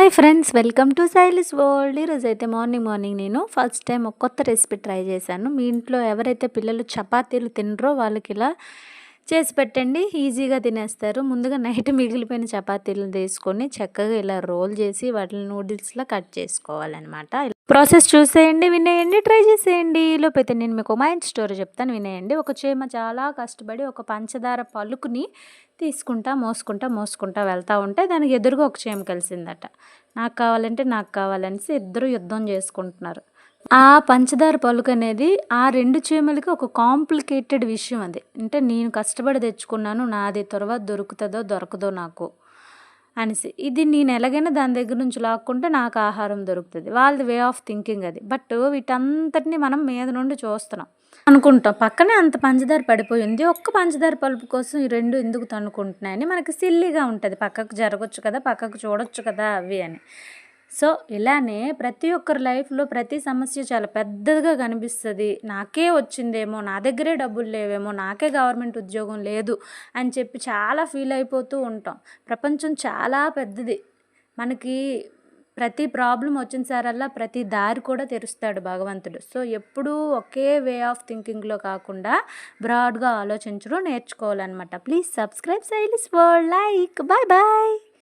Hi friends welcome to Sailis world ఈరోజు అయితే morning morning నేను ఫస్ట్ టైం ఒక కొత్త రెసిపీ ట్రై చేశాను. మీ ఇంట్లో ఎవరైతే పిల్లలు చపాతీలు తినరో వాళ్ళకి ఇలా చేసి పెట్టండి ఈజీగా తినేస్తారు. ముందుగా నైట్ మిగిలిపోయిన చపాతీలు తీసుకొని చక్కగా ఇలా రోల్ చేసి వాటిని నూడిల్స్లో కట్ చేసుకోవాలన్నమాట. ప్రాసెస్ చూసేయండి వినేయండి ట్రై చేసేయండి. లోపైతే నేను మీకు మైండ్ స్టోరీ చెప్తాను వినేయండి. ఒక చీమ చాలా కష్టపడి ఒక పంచదార పలుకుని తీసుకుంటా మోసుకుంటా మోసుకుంటా వెళ్తూ ఉంటే దానికి ఎదురుగా ఒక చీమ కలిసిందట. నాకు కావాలంటే నాకు కావాలనేసి ఇద్దరు యుద్ధం చేసుకుంటున్నారు. ఆ పంచదార పలుకు అనేది ఆ రెండు చీమలకి ఒక కాంప్లికేటెడ్ విషయం అది. అంటే నేను కష్టపడి తెచ్చుకున్నాను నాది తర్వాత దొరుకుతుందో దొరకదో నాకు అనేసి. ఇది నేను ఎలాగైనా దాని దగ్గర నుంచి లాక్కుంటే నాకు ఆహారం దొరుకుతుంది. వాళ్ళది వే ఆఫ్ థింకింగ్ అది. బట్ వీటంతటిని మనం మీద నుండి చూస్తున్నాం. అనుకుంటాం. పక్కనే అంత పంచదార పడిపోయింది ఒక్క పంచదార పలుపు కోసం ఈ రెండు ఎందుకు తన్నుకుంటున్నాయని మనకి సిల్లీగా ఉంటుంది. పక్కకు జరగచ్చు కదా పక్కకు చూడొచ్చు కదా అవి అని. సో ఇలానే ప్రతి ఒక్కరి లైఫ్లో ప్రతి సమస్య చాలా పెద్దదిగా కనిపిస్తుంది. నాకే వచ్చిందేమో నా దగ్గరే డబ్బులు లేవేమో నాకే గవర్నమెంట్ ఉద్యోగం లేదు అని చెప్పి చాలా ఫీల్ అయిపోతూ ఉంటాం. ప్రపంచం చాలా పెద్దది. మనకి ప్రతి ప్రాబ్లం వచ్చిన సారల్లా ప్రతి దారి కూడా తెరుస్తాడు భగవంతుడు. సో ఎప్పుడూ ఒకే వే ఆఫ్ థింకింగ్లో కాకుండా బ్రాడ్గా ఆలోచించడం నేర్చుకోవాలన్నమాట. Please subscribe Sailis world like. Bye bye.